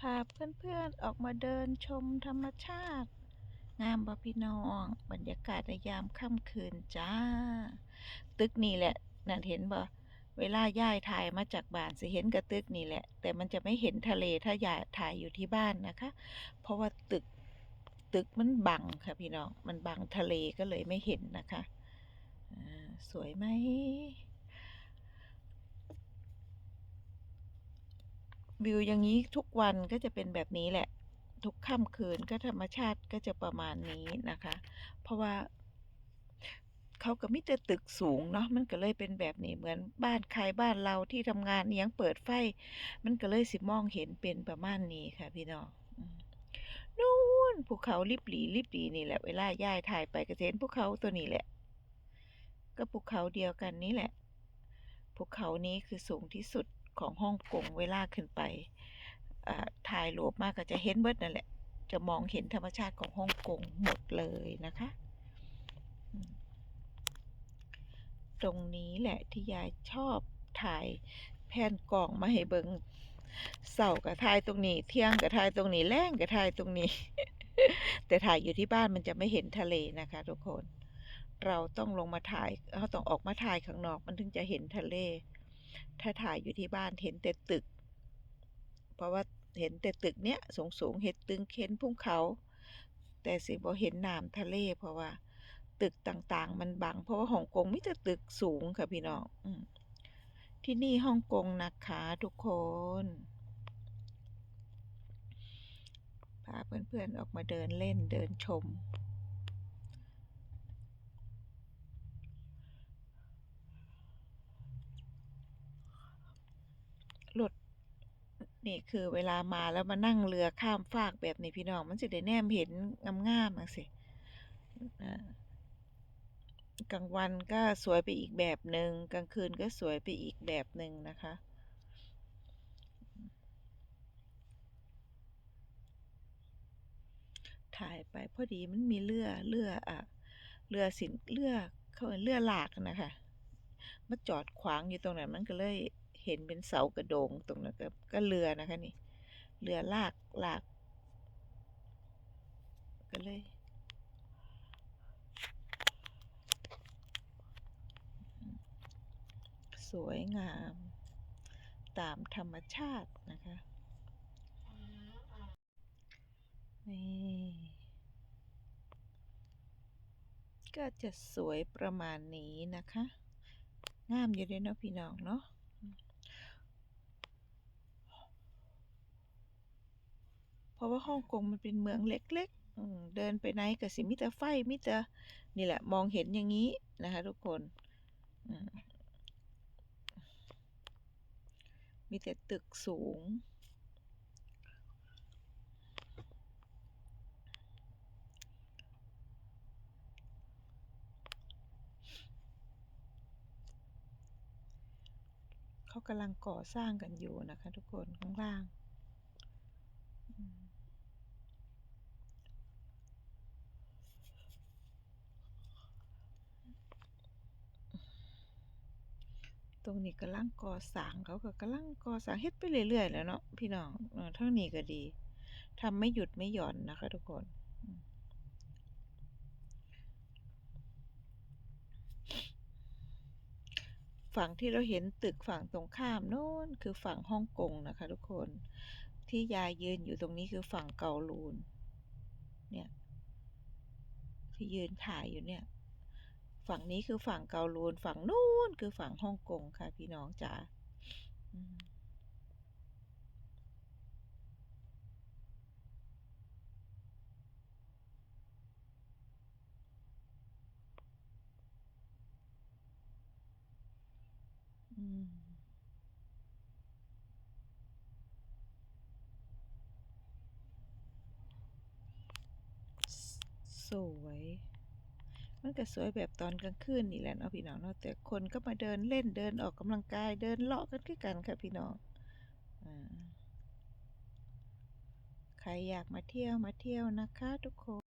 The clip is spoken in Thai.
พาเพื่อนๆออกมาเดินชมธรรมชาติ งามบ่พี่น้อง บรรยากาศในยามค่ำคืนจ้า ตึกนี่แหละนั่นเห็นบ่เวลาย่ายถ่ายมาจากบ้านสิเห็นกับตึกนี่แหละ แต่มันจะไม่เห็นทะเลถ้าย่ายถ่ายอยู่ที่บ้านนะคะ เพราะว่าตึกตึกมันบังค่ะพี่น้อง มันบังทะเลก็เลยไม่เห็นนะคะ สวยไหม วิวอย่างนี้ทุกวันก็จะเป็นแบบนี้แหละ ทุกค่ำคืนก็ธรรมชาติก็จะประมาณนี้นะคะ เพราะว่าเขาก็มิแต่ตึกสูงเนาะมันก็เลยเป็นแบบนี้เหมือนบ้านใครบ้านเราที่ทำงานยังเปิดไฟ มันก็เลยสิมองเห็นเป็นประมาณนี้ค่ะ พี่น้องนู่นภูเขาลิบหลีลิบหลีนี่แหละ เวลาย่ายถ่ายไปก็จะเห็นภูเขาตัวนี้แหละ ก็ภูเขาเดียวกันนี้แหละภูเขานี้คือสูงที่สุด ของฮ่องกงเวลาขึ้นไปถ่ายรูปมากก็จะเห็นเบิดนั่นแหละ จะมองเห็นธรรมชาติของฮ่องกงหมดเลยนะคะ ตรงนี้แหละที่ยายชอบถ่ายแผ่นกล่องมาให้เบิงเสาร์กับถ่ายตรงนี้ เที่ยงกับถ่ายตรงนี้แรงกับถ่ายตรงนี้ แต่ถ่ายอยู่ที่บ้านมันจะไม่เห็นทะเลนะคะ ทุกคน เราต้องลงมาถ่ายเราต้องออกมาถ่ายข้างนอกมันถึงจะเห็นทะเล ถ้าถ่ายอยู่ที่บ้านเห็นแต่ตึก เพราะว่าเห็นแต่ตึกเนี้ยสูงสูงเห็นตึงเห็นภูเขา แต่สิบ่เห็นน้ำทะเล เพราะว่า ตึกต่างๆ มันบัง เพราะว่าฮ่องกงมีแต่ตึกสูงค่ะพี่น้องอที่นี่ฮ่องกงนะคะทุกคนพาเพื่อนๆออกมาเดินเล่นเดินชม รถนี่คือเวลามาแล้วมานั่งเรือข้ามฟากแบบนี้พี่น้องมันสิได้แนมเห็นงามๆจังซี่อ่ากลางวันก็สวยไปอีกแบบหนึ่งกลางคืนก็สวยไปอีกแบบหนึ่งนะคะ ถ่ายไปพอดีมันมีเรือเรืออะเรือสินเรือเขาเรือหลากนะคะมาจอดขวางอยู่ตรงนั้นมันก็เลย เห็นเป็นเสากระโดงตรงนั้นก็กเรือนะคะนี่ เรือลากลากก็เลย สวยงาม ตามธรรมชาตินะคะนี่ก็จะสวยประมาณนี้นะคะ งามอยู่เลยเนาะพี่น้องเนาะอืมเพ ราะว่าฮ่องกงมันเป็นเมืองเล็กๆเดินไปไหนก็สิมีแต่ไฟมีแต่นี่แหละมองเห็นอย่างนี้นะคะทุกคนมมีแต่ตึกสูง เขากำลังก่อสร้างกันอยู่นะคะทุกคนข้างล่าง อืม ตรงนี้กำลังก่อสร้างเขาก็กำลังก่อสร้างเฮ็ดไปเรื่อยๆแหล้วเนาะพี่น้องเออเท่านี้ก็ดีทำไม่หยุดไม่หย่อนนะคะ ทุกคนฝั่งที่เราเห็นตึกฝั่งตรงข้ามโน้นคือฝั่งฮ่องกงนะคะ ทุกคนที่ยายยืนอยู่ตรงนี้คือฝั่งเกาลูนเนี่ยที่ยืนถ่ายอยู่เนี่ย ฝั่งนี้คือฝั่งเกาลูน ฝั่งนู้นคือฝั่งฮ่องกงค่ะ พี่น้องจ๋าสวย มันก็สวยแบบตอนกลางคืนนี่แหละเนาะพี่น้องเนาะแต่คนก็มาเดินเล่นเดินออกกำลังกายเดินเลาะกันคือกันค่ะพี่น้องอ่าใครอยากมาเที่ยวมาเที่ยวนะคะทุกค